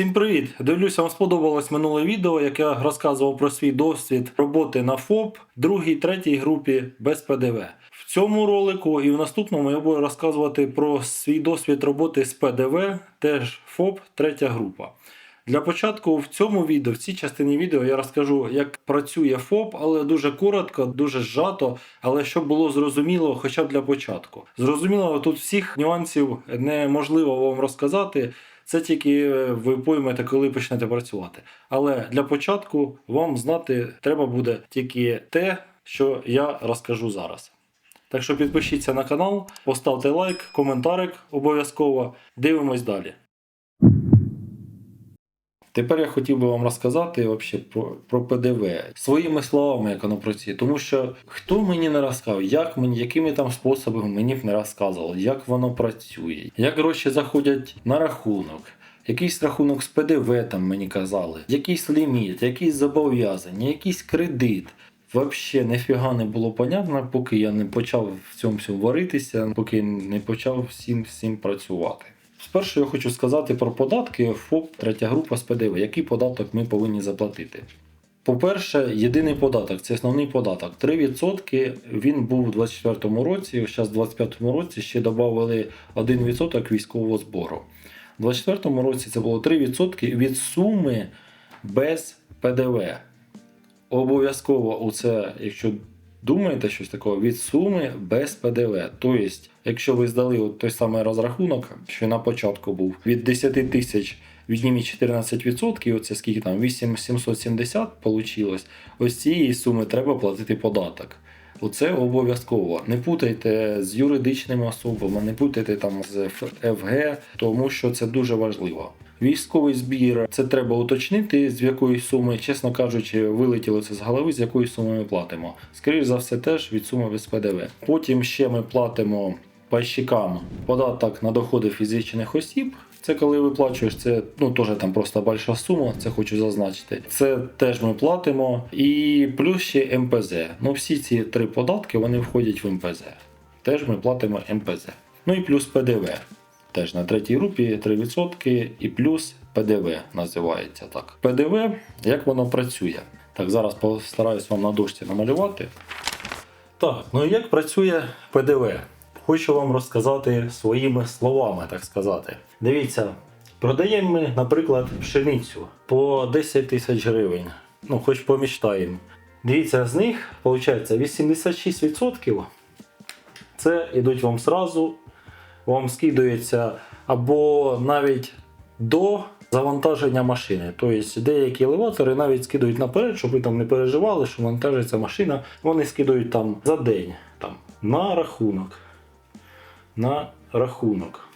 Всім привіт! Дивлюся, вам сподобалось минуле відео, як я розказував про свій досвід роботи на ФОП, другій, третій групі без ПДВ. В цьому ролику і в наступному я буду розказувати про свій досвід роботи з ПДВ, теж ФОП, третя група. Для початку в цьому відео, в цій частині відео, я розкажу, як працює ФОП, але дуже коротко, дуже зжато, але щоб було зрозуміло, хоча б для початку. Зрозуміло, тут всіх нюансів неможливо вам розказати. Це тільки ви поймете, коли почнете працювати. Але для початку вам знати треба буде тільки те, що я розкажу зараз. Так що підпишіться на канал, поставте лайк, коментарик обов'язково. Дивимось далі. Тепер я хотів би вам розказати вообще про, про ПДВ своїми словами, як воно працює. Тому що хто мені не розказав, як мені, якими там способами мені б не розказували, як воно працює, як гроші заходять на рахунок. Якийсь рахунок з ПДВ там мені казали, якийсь ліміт, якісь зобов'язання, якийсь кредит. Вообще ніфіга не було понятно, поки я не почав в цьому всьому варитися, поки не почав всім всім працювати. Спершу я хочу сказати про податки ФОП, третя група з ПДВ. Який податок ми повинні заплатити? По-перше, єдиний податок це основний податок. 3% він був у 2024 році, зараз у 2025 році ще додали 1% військового збору. У 2024 році це було 3% від суми без ПДВ. Обов'язково у це, якщо думаєте щось такого, від суми без ПДВ. Тобто, якщо ви здали от той самий розрахунок, що на початку був від 10 тисяч відніміть 14%, оце скільки там 8770 вийшло, ось цієї суми треба платити податок. Оце обов'язково. Не путайте з юридичними особами, не путайте там з ФГ, тому що це дуже важливо. Військовий збір це треба уточнити, з якої суми, чесно кажучи, вилетіло це з голови, з якої суми ми платимо. Скоріше за все, теж від суми без ПДВ. Потім ще ми платимо пайщикам податок на доходи фізичних осіб. Це коли виплачуєш, це ну теж там просто більша сума, це хочу зазначити. Це теж ми платимо. І плюс ще МПЗ. Ну всі ці три податки вони входять в МПЗ. Теж ми платимо МПЗ. Ну і плюс ПДВ. Теж на третій групі 3% і плюс ПДВ називається так. ПДВ, як воно працює? Так, зараз постараюсь вам на дошці намалювати. Так, ну і як працює ПДВ? Хочу вам розказати своїми словами, так сказати. Дивіться, продаємо ми, наприклад, пшеницю по 10 тисяч гривень. Ну, хоч помічтаємо. Дивіться, з них виходить 86% це йдуть вам сразу, вам скидується або навіть до завантаження машини. Тобто деякі елеватори навіть скидують наперед, щоб ви там не переживали, що вантажиться машина. Вони скидують там за день там, на рахунок. На рахунок.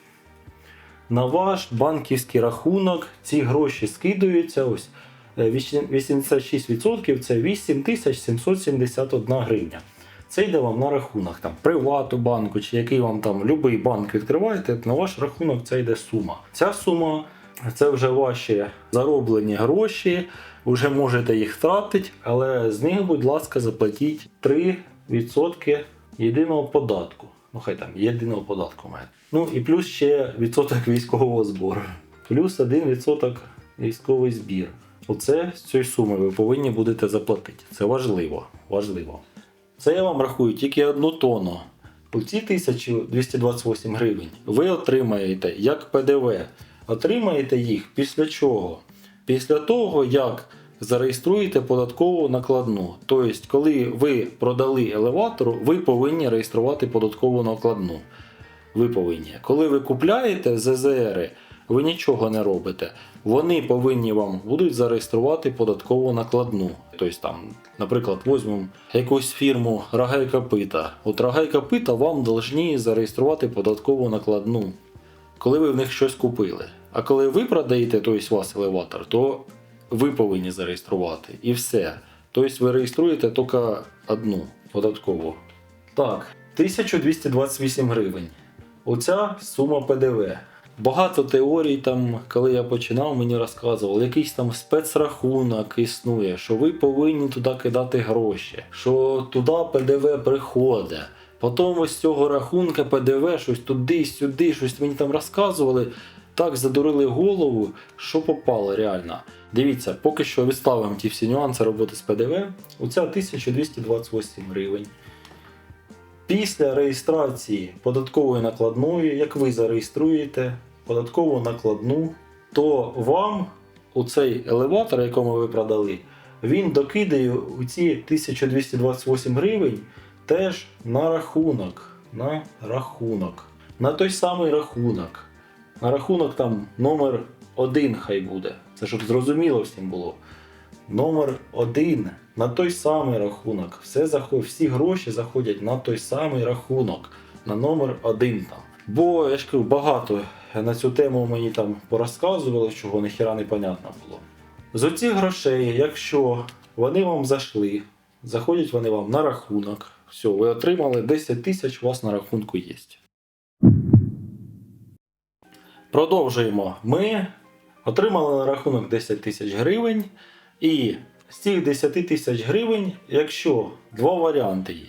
На ваш банківський рахунок ці гроші скидаються. Ось е, 86% це 8771 гривня. Це йде вам на рахунок там Привату банку чи який вам там будь-який банк відкриваєте, на ваш рахунок це йде сума. Ця сума це вже ваші зароблені гроші, вже можете їх втратити, але з них, будь ласка, заплатіть 3% єдиного податку. Ну, хай там єдиного податку має. Ну і плюс ще відсоток військового збору. Плюс 1% військовий збір. Оце з цієї суми ви повинні будете заплатити. Це важливо. важливо. Це я вам рахую тільки одну тонну. По ці 1228 гривень ви отримаєте як ПДВ. Отримаєте їх після чого? Після того, як зареєструєте податкову накладну. Тобто, коли ви продали елеватору, ви повинні реєструвати податкову накладну. Ви повинні. Коли ви купляєте ЗЗР, ви нічого не робите. Вони повинні вам будуть зареєструвати податкову накладну. Тобто там, наприклад, візьмемо якусь фірму Рога і Копита. От Рога і Копита вам повинні зареєструвати податкову накладну, коли ви в них щось купили. А коли ви продаєте тобто, вас елеватор, то ви повинні зареєструвати. І все. Тобто ви реєструєте тільки одну податкову. Так, 1228 гривень. Оця сума ПДВ. Багато теорій там, коли я починав, мені розказували, якийсь там спецрахунок існує, що ви повинні туди кидати гроші, що туди ПДВ приходить. Потім ось цього рахунка ПДВ щось туди-сюди, щось мені там розказували. так задурили голову, що попало реально. Дивіться, поки що відставимо ті всі нюанси роботи з ПДВ. Оця 1228 гривень. Після реєстрації податкової накладної, як ви зареєструєте податкову накладну, то вам у цей елеватор, якому ви продали, він докидає у ці 1228 гривень теж на рахунок. На рахунок. На той самий рахунок. На рахунок там номер один хай буде. Це щоб зрозуміло всім було. Номер один на той самий рахунок. Все заход... Всі гроші заходять на той самий рахунок, на номер один там. Бо я ж кажу, багато на цю тему мені там порозказували, чого ніхіра не понятно було. З оцих грошей, якщо вони вам зайшли, заходять вони вам на рахунок, все, ви отримали 10 тисяч, у вас на рахунку є. Продовжуємо. Ми отримали на рахунок 10 тисяч гривень. І з цих 10 тисяч гривень, якщо два варіанти є.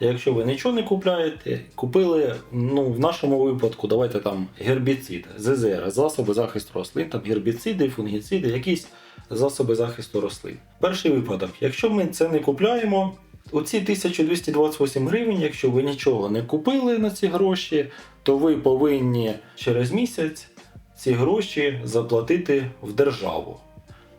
Якщо ви нічого не купляєте, купили, ну в нашому випадку, давайте там гербіцид, ЗЗР, засоби захисту рослин, там гербіциди, фунгіциди, якісь засоби захисту рослин. Перший випадок, якщо ми це не купляємо, оці 1228 гривень, якщо ви нічого не купили на ці гроші, то ви повинні через місяць ці гроші заплатити в державу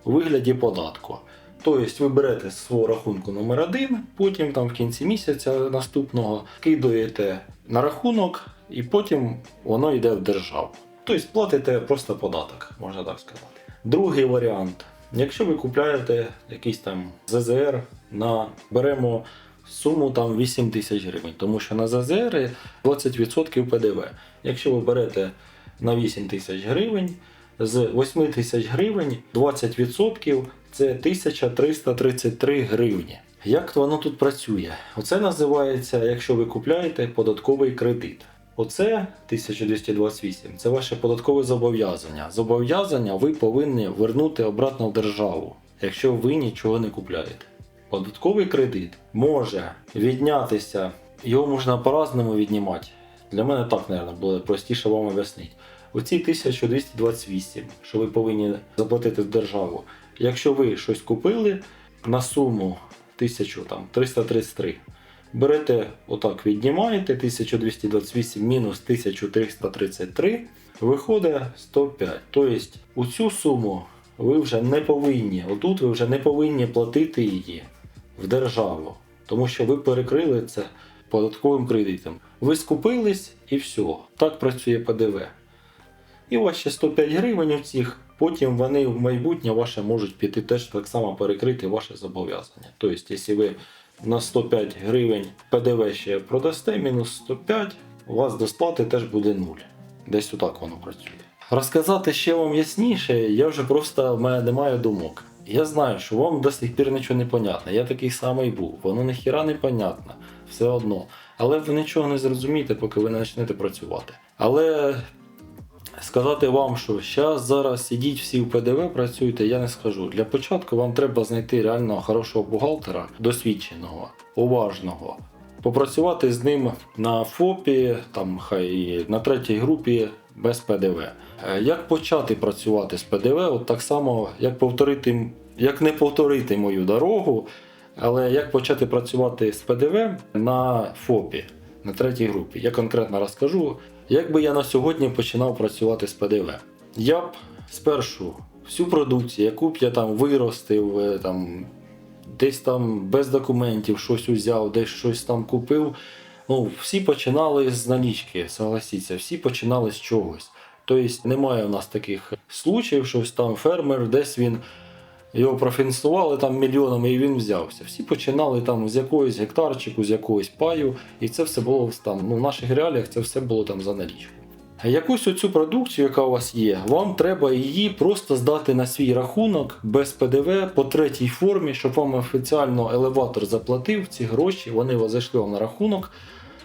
у вигляді податку. Тобто ви берете з свого рахунку номер 1 потім там в кінці місяця наступного кидаєте на рахунок, і потім воно йде в державу. Тобто платите просто податок, можна так сказати. Другий варіант. Якщо ви купляєте якийсь там ЗЗР на беремо суму там 8 тисяч гривень, тому що на ЗЗР 20% ПДВ. Якщо ви берете на 8 тисяч гривень, з 8 тисяч гривень 20% це 1333 гривні. Як воно тут працює? Оце називається, якщо ви купляєте податковий кредит. Оце 1228 це ваше податкове зобов'язання. Зобов'язання ви повинні вернути обратно в державу, якщо ви нічого не купляєте. Податковий кредит може віднятися, його можна по-разному віднімати. Для мене так, мабуть, буде простіше вам об'яснити. Оці 1228, що ви повинні заплатити в державу. Якщо ви щось купили на суму 1333, берете отак, віднімаєте 1228 мінус 1333, виходить 105. Тобто у цю суму ви вже не повинні, отут ви вже не повинні платити її в державу, тому що ви перекрили це податковим кредитом. Ви скупились і все. Так працює ПДВ. І у вас ще 105 гривень у цих, потім вони в майбутнє ваше можуть піти теж так само перекрити ваше зобов'язання. Тобто, якщо ви на 105 гривень ПДВ ще продасте, мінус 105, у вас до сплати теж буде 0. Десь отак воно працює. Розказати ще вам ясніше, я вже просто в мене немає думок. Я знаю, що вам до сих пір нічого не понятно. Я такий самий був. Воно ніхіра не понятно. Все одно. Але ви нічого не зрозумієте, поки ви не почнете працювати. Але сказати вам, що зараз зараз ідіть всі в ПДВ, працюйте, я не скажу. Для початку вам треба знайти реально хорошого бухгалтера, досвідченого, уважного. Попрацювати з ним на ФОПі, там хай на третій групі без ПДВ. Е, Як почати працювати з ПДВ? От так само, як повторити, як не повторити мою дорогу, але як почати працювати з ПДВ на ФОПі, на третій групі. Я конкретно розкажу, як би я на сьогодні починав працювати з ПДВ. Я б спершу всю продукцію, яку б я там виростив, е, там, десь там без документів щось узяв, десь щось там купив. Ну, всі починали з налічки, согласіться, всі починали з чогось. Тобто немає у нас таких случаїв, що ось там фермер, десь він його профінансували там мільйонами і він взявся. Всі починали там з якогось гектарчику, з якогось паю, і це все було там. Ну, в наших реаліях це все було там за налічку. Якусь оцю продукцію, яка у вас є, вам треба її просто здати на свій рахунок без ПДВ по третій формі, щоб вам офіціально елеватор заплатив ці гроші, вони вас зайшли вам на рахунок.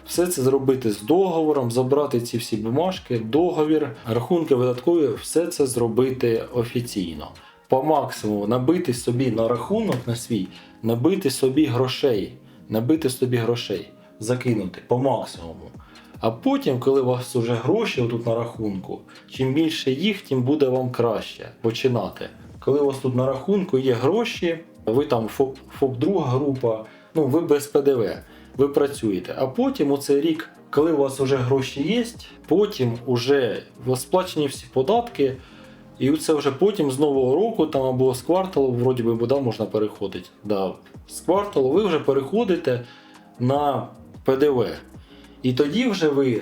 Все це зробити з договором, забрати ці всі бумажки, договір, рахунки видаткові, все це зробити офіційно. По максимуму набити собі на рахунок на свій, набити собі грошей, набити собі грошей, закинути по максимуму. А потім, коли у вас вже гроші тут на рахунку, чим більше їх, тим буде вам краще починати. Коли у вас тут на рахунку є гроші, ви там ФОП, ФОП друга група, ну ви без ПДВ, ви працюєте. А потім у цей рік, коли у вас вже гроші є, потім вас сплачені всі податки. І це вже потім з нового року там або з кварталу, вроді би, бо да, можна переходити. Да. З кварталу ви вже переходите на ПДВ. І тоді вже ви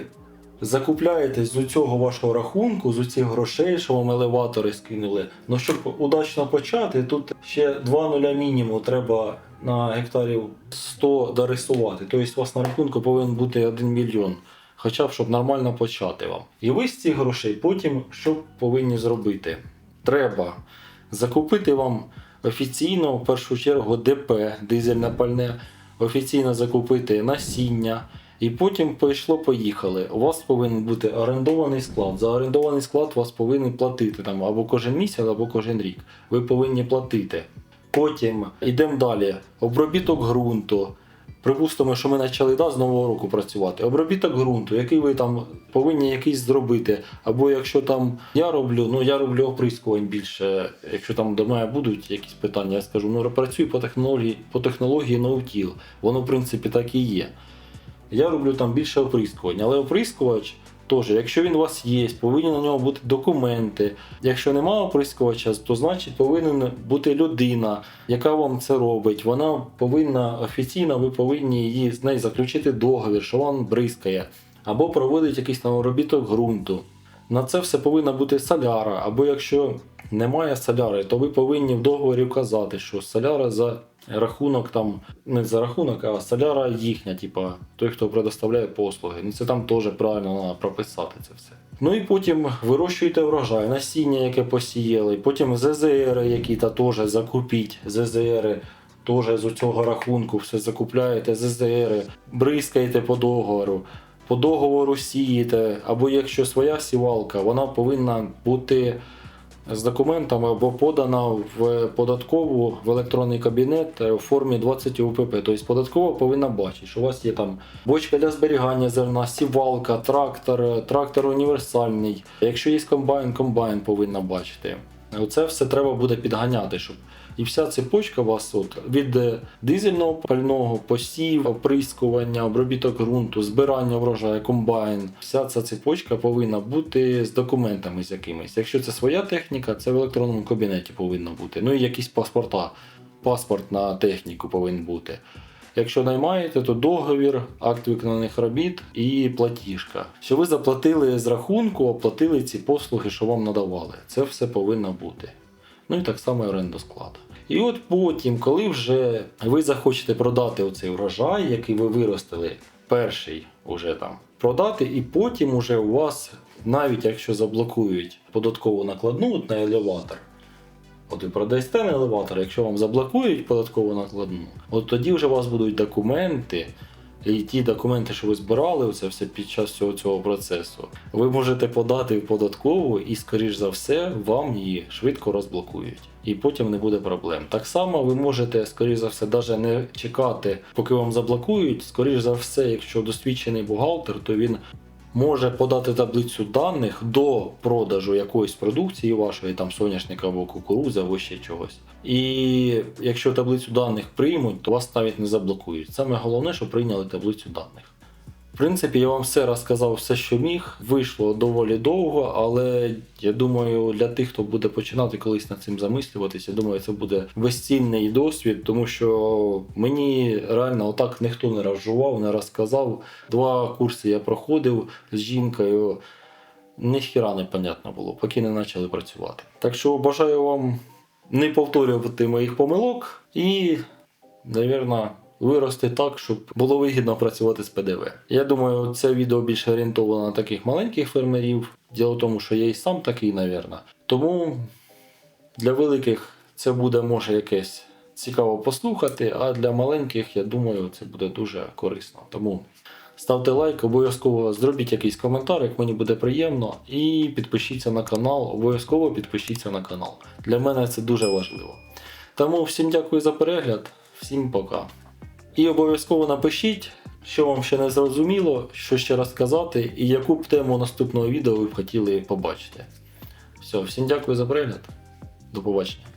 закупляєтесь з цього вашого рахунку, з цих грошей, що вам елеватори скинули. Ну, щоб удачно почати, тут ще 2 нуля мінімум треба на гектарів 100 дорисувати. Тобто у вас на рахунку повинен бути 1 мільйон. Хоча б щоб нормально почати вам. І ви з цих грошей потім що повинні зробити? Треба закупити вам офіційно, в першу чергу, ДП, дизельне пальне, офіційно закупити насіння. І потім пішло, поїхали. У вас повинен бути орендований склад. За орендований склад вас повинен платити там або кожен місяць, або кожен рік. Ви повинні платити. Потім йдемо далі. Обробіток ґрунту. Припустимо, що ми почали да, з нового року працювати. Обробіток ґрунту, який ви там повинні якийсь зробити. Або якщо там я роблю, ну я роблю оприскувань більше. Якщо там до мене будуть якісь питання, я скажу, ну працюю по технології, по технології ноутіл. Воно в принципі так і є. Я роблю там більше оприскувань, але оприскувач теж, якщо він у вас є, повинні на нього бути документи. Якщо немає оприскувача, то значить повинна бути людина, яка вам це робить. Вона повинна офіційно, ви повинні її з нею заключити договір, що вам бризкає, або проводить якийсь там обробіток ґрунту. На це все повинна бути соляра, або якщо немає соляри, то ви повинні в договорі вказати, що соляра за рахунок там, не за рахунок, а соляра їхня, типа той, хто предоставляє послуги. Ну це там теж правильно треба прописати це все. Ну і потім вирощуєте врожай, насіння, яке посіяли, потім ЗЗР, які та теж закупіть, ЗЗР. Теж з цього рахунку все закупляєте, ЗЗР, бризкаєте по договору, по договору сієте, або якщо своя сівалка, вона повинна бути з документами або подана в податкову в електронний кабінет в формі 20 УПП. Тобто податкова повинна бачити, що у вас є там бочка для зберігання зерна, сівалка, трактор, трактор універсальний. Якщо є комбайн, комбайн повинна бачити. Оце все треба буде підганяти, щоб і вся цепочка у вас от, від е, дизельного пального, посів, оприскування, обробіток ґрунту, збирання врожаю, комбайн. Вся ця цепочка повинна бути з документами з якимись. Якщо це своя техніка, це в електронному кабінеті повинно бути. Ну і якісь паспорта. Паспорт на техніку повинен бути. Якщо наймаєте, то договір, акт виконаних робіт і платіжка. Що ви заплатили з рахунку, оплатили ці послуги, що вам надавали. Це все повинно бути. Ну і так само складу. І от потім, коли вже ви захочете продати оцей врожай, який ви виростили, перший уже там продати, і потім уже у вас, навіть якщо заблокують податкову накладну от на елеватор, От ви продасте на елеватор, якщо вам заблокують податкову накладну, от тоді вже у вас будуть документи, і ті документи, що ви збирали, це все під час цього цього процесу, ви можете подати в податкову і, скоріш за все, вам її швидко розблокують. І потім не буде проблем. Так само ви можете, скоріш за все, навіть не чекати, поки вам заблокують. Скоріш за все, якщо досвідчений бухгалтер, то він може подати таблицю даних до продажу якоїсь продукції вашої, там соняшника або кукурузи, або ще чогось. І якщо таблицю даних приймуть, то вас навіть не заблокують. Саме головне, що прийняли таблицю даних. В принципі, я вам все розказав, все, що міг. Вийшло доволі довго, але я думаю, для тих, хто буде починати колись над цим замислюватися, я думаю, це буде безцінний досвід, тому що мені реально отак ніхто не розжував, не розказав. Два курси я проходив з жінкою. Ніхіра не понятно було, поки не почали працювати. Так що бажаю вам не повторювати моїх помилок і, навірно, вирости так, щоб було вигідно працювати з ПДВ. Я думаю, це відео більше орієнтовано на таких маленьких фермерів. Діло в тому, що я і сам такий, навірно. Тому для великих це буде може якесь цікаво послухати, а для маленьких, я думаю, це буде дуже корисно. Тому ставте лайк, обов'язково зробіть якийсь коментар, як мені буде приємно, і підпишіться на канал. Обов'язково підпишіться на канал. Для мене це дуже важливо. Тому всім дякую за перегляд, всім пока. І обов'язково напишіть, Що вам ще не зрозуміло, що ще раз сказати, і яку б тему наступного відео ви б хотіли побачити. Все, всім дякую за перегляд. До побачення.